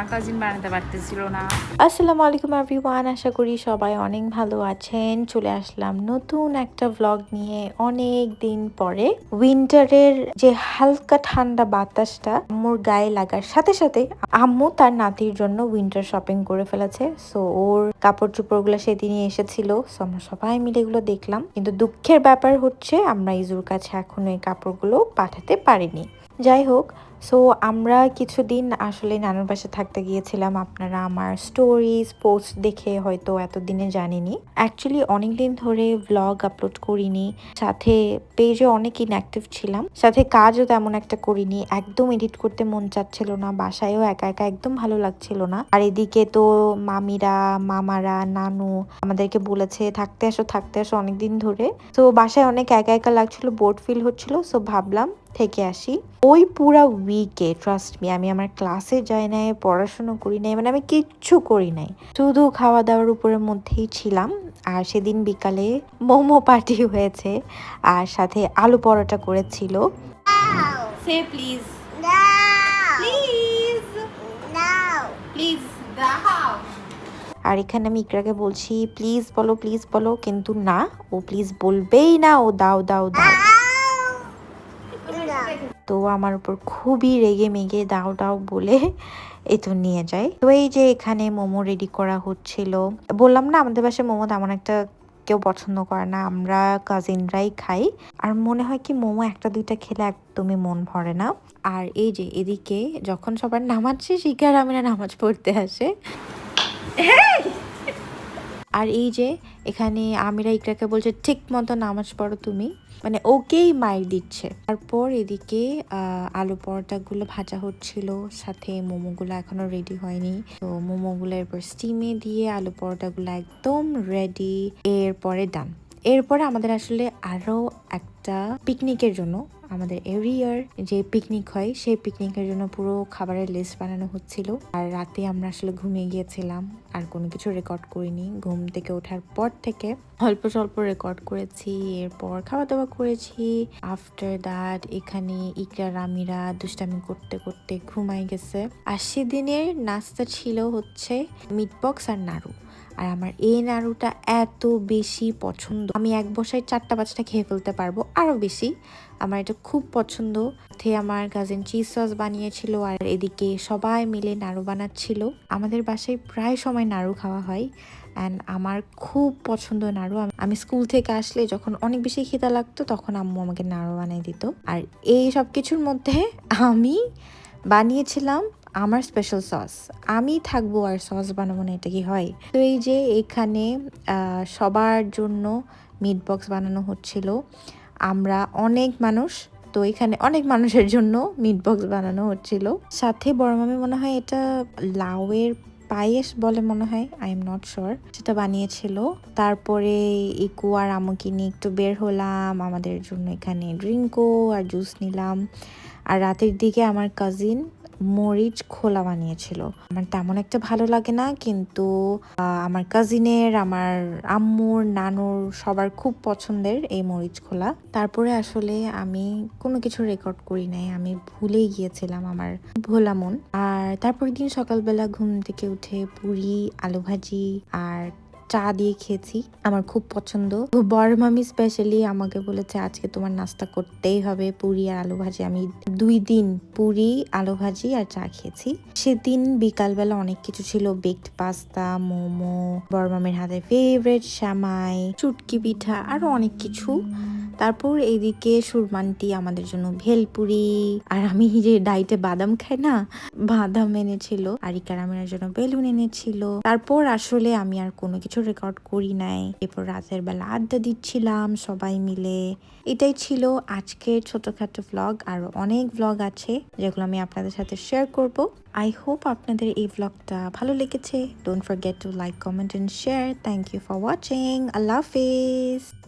আমার কাজিন বানাতে পারতেছিল না। আসসালামু আলাইকুম এভরিওয়ান আশা করি সবাই অনেক ভালো আছেন। চলে আসলাম নতুন একটা ভ্লগ নিয়ে অনেক দিন পরে। উইন্টারের যে হালকা ঠান্ডা বাতাসটা আম্মুর গায়ে লাগার সাথে সাথে আম্মু তার নাতির জন্য উইন্টার শপিং করে ফেলেছে। সো ওর কাপড় চোপড়গুলো সেদিনই এসেছিল। সো আমরা সবাই মিলে এগুলো দেখলাম। কিন্তু দুঃখের ব্যাপার হচ্ছে, আমরা ইজুর কাছে এখনও এই কাপড়গুলো পাঠাতে পারিনি। যাই হোক সো আমরা কিছুদিন আসলে নানুর বাসা থাকতে গিয়েছিলাম। আপনারা আমার স্টোরিজ পোস্ট দেখে হয়তো এতদিনে জানেনি অ্যাকচুয়ালি অনেক দিন ধরে ভ্লগ আপলোড করিনি। সাথে পেজে অনেক ইনঅ্যাক্টিভ ছিলাম। সাথে কাজও তেমন একটা করিনি। একদম এডিট করতে মন চাচ্ছিল না। বাসায়ও একা একা একদম ভালো লাগছিল না। আর এদিকে তো মামিরা, মামারা, নানু আমাদেরকে বলেছে, থাকতে আসো থাকতে আসো অনেকদিন ধরে। তো বাসায় অনেক একা একা লাগছিল বোর্ড ফিল হচ্ছিল। সো ভাবলাম, থেকে আসি। ওই পুরা উইকে ট্রাস্ট মি আমি আমার ক্লাসে যাই নাই পড়াশুনো করি নাই মানে আমি কিচ্ছু করি নাই। শুধু খাওয়া দাওয়ার উপরের মধ্যেই ছিলাম আর সেদিন বিকালে মোমো পার্টি হয়েছে আর সাথে আলু পরোটা করেছিল। সে প্লিজ প্লিজ প্লিজ আর এখানে আমি ইকরাকে বলছি প্লিজ বলো প্লিজ বলো। কিন্তু না ও প্লিজ বলবেই না ও দাও দাও দাও! তো আমার উপর খুবই রেগে মেগে দাও দাও বলে এ তো নিয়ে যায়। তো এই যে এখানে মোমো রেডি করা হচ্ছিল। বললাম না আমাদের বাসায় মোমো তেমন একটা কেউ পছন্দ করে না আমরা কাজিনরাই খাই। আর মনে হয় কি মোমো একটা দুইটা খেলে একদমই মন ভরে না। আর এই যে এদিকে যখন সবার নামাজ শেষ ইকার আমিরা নামাজ পড়তে আসে। আর এই যে এখানে আমিরা ইকরাকে বলছে, ঠিক মতো নামাজ পড়ো তুমি। মানে ওকেই মাইর দিচ্ছে। তারপর এদিকে আলু পরোটাগুলো ভাজা হচ্ছিল, সাথে মোমোগুলো এখনও রেডি হয়নি। তো মোমোগুলো এরপর স্টিমে দিয়ে আলু পরোটাগুলো একদম রেডি এরপরে ডান এরপরে আমাদের আসলে আরও একটা পিকনিকের জন্য আমাদের এভরি ইয়ার যে পিকনিক হয়, সেই পিকনিকের জন্য পুরো খাবারের লিস্ট বানানো হচ্ছিল। আর রাতে আমরা আসলে ঘুমিয়ে গিয়েছিলাম, আর কোনো কিছু রেকর্ড করিনি। ঘুম থেকে ওঠার পর থেকে অল্প স্বল্প রেকর্ড করেছি, এরপর খাওয়া দাওয়া করেছি। আফটার দ্যাট এখানে ইকরা, রামিরা দুষ্টামি করতে করতে ঘুমাই গেছে। আর সেদিনের নাস্তা ছিল হচ্ছে মিটবক্স আর নাড়ু। আর আমার এই নাড়ুটা এত বেশি পছন্দ, আমি এক বসায় চারটা পাঁচটা খেয়ে ফেলতে পারব আরও বেশি। আমার এটা খুব পছন্দ। সাথে আমার কাজিন চিজ সস বানিয়েছিল আর এদিকে সবাই মিলে নাড়ু বানাচ্ছিল। আমাদের বাসায় প্রায় সময় নাড়ু খাওয়া হয় অ্যান্ড আমার খুব পছন্দ নাড়ু। আমি স্কুল থেকে আসলে যখন অনেক বেশি খিদা লাগতো তখন আম্মু আমাকে নাড়ু বানিয়ে দিত। আর এই সব কিছুর মধ্যে আমি বানিয়েছিলাম আমার স্পেশাল সস আমি থাকব আর সস বানাবো না, এটা কি হয়? তো এই যে এখানে সবার জন্য মিট বক্স বানানো হচ্ছিল। আমরা অনেক মানুষ, তো এখানে অনেক মানুষের জন্য মিট বক্স বানানো হচ্ছিল। সাথে বড় মামি মনে হয় এটা লাউয়ের পায়েস বলে মনে হয় আই এম নট শিওর সেটা বানিয়েছিল। তারপরে ইকু আর আমাকে নিয়ে একটু বের হলাম, আমাদের জন্য এখানে ড্রিঙ্কও আর জুস নিলাম। আর রাতের দিকে আমার কাজিন মরিচ খোলা বানিয়েছিল। আমার তেমন একটা ভালো লাগে না, কিন্তু আমার কাজিনের আমার আম্মুর, নানুর সবার খুব পছন্দের এই মরিচ খোলা। তারপরে আসলে আমি কোনো কিছু রেকর্ড করি নাই, আমি ভুলেই গিয়েছিলাম আমার ভোলা মন। আর তারপরের দিন সকালবেলা ঘুম থেকে উঠে পুরি, আলু ভাজি আর চা দিয়ে খেয়েছি, আমার খুব পছন্দ। বড় মামি স্পেশালি আমাকে বলেছে, আজকে তোমার নাস্তা করতেই হবে, পুরি আর আলু ভাজি। আমি দুই দিন পুরি, আলু ভাজি আর চা খেয়েছি। সেদিন বিকালবেলা অনেক কিছু ছিল বেকড পাস্তা মোমো বড় মামির হাতে ফেভারেট শ্যামাই চুটকি পিঠা, আরও অনেক কিছু। তারপর এইদিকে সুরমানটি আমাদের জন্য ভেলপুরি। আর আমি যে ডাইটে বাদাম খাই না, বাদাম এনেছিল আর ইকারামের জন্য বেলুন এনেছিল। তারপর আসলে আমি আর কোনো কিছু রেকর্ড করি নাই। এরপর রাতের বেলা আড্ডা দিচ্ছিলাম সবাই মিলে। এটাই ছিল আজকের ছোটখাটো ভ্লগ আর অনেক ভ্লগ আছে যেগুলো আমি আপনাদের সাথে শেয়ার করব। আই হোপ আপনাদের এই ভ্লগটা ভালো লেগেছে। Don't forget to like comment and share thank you for watching Allah Hafiz.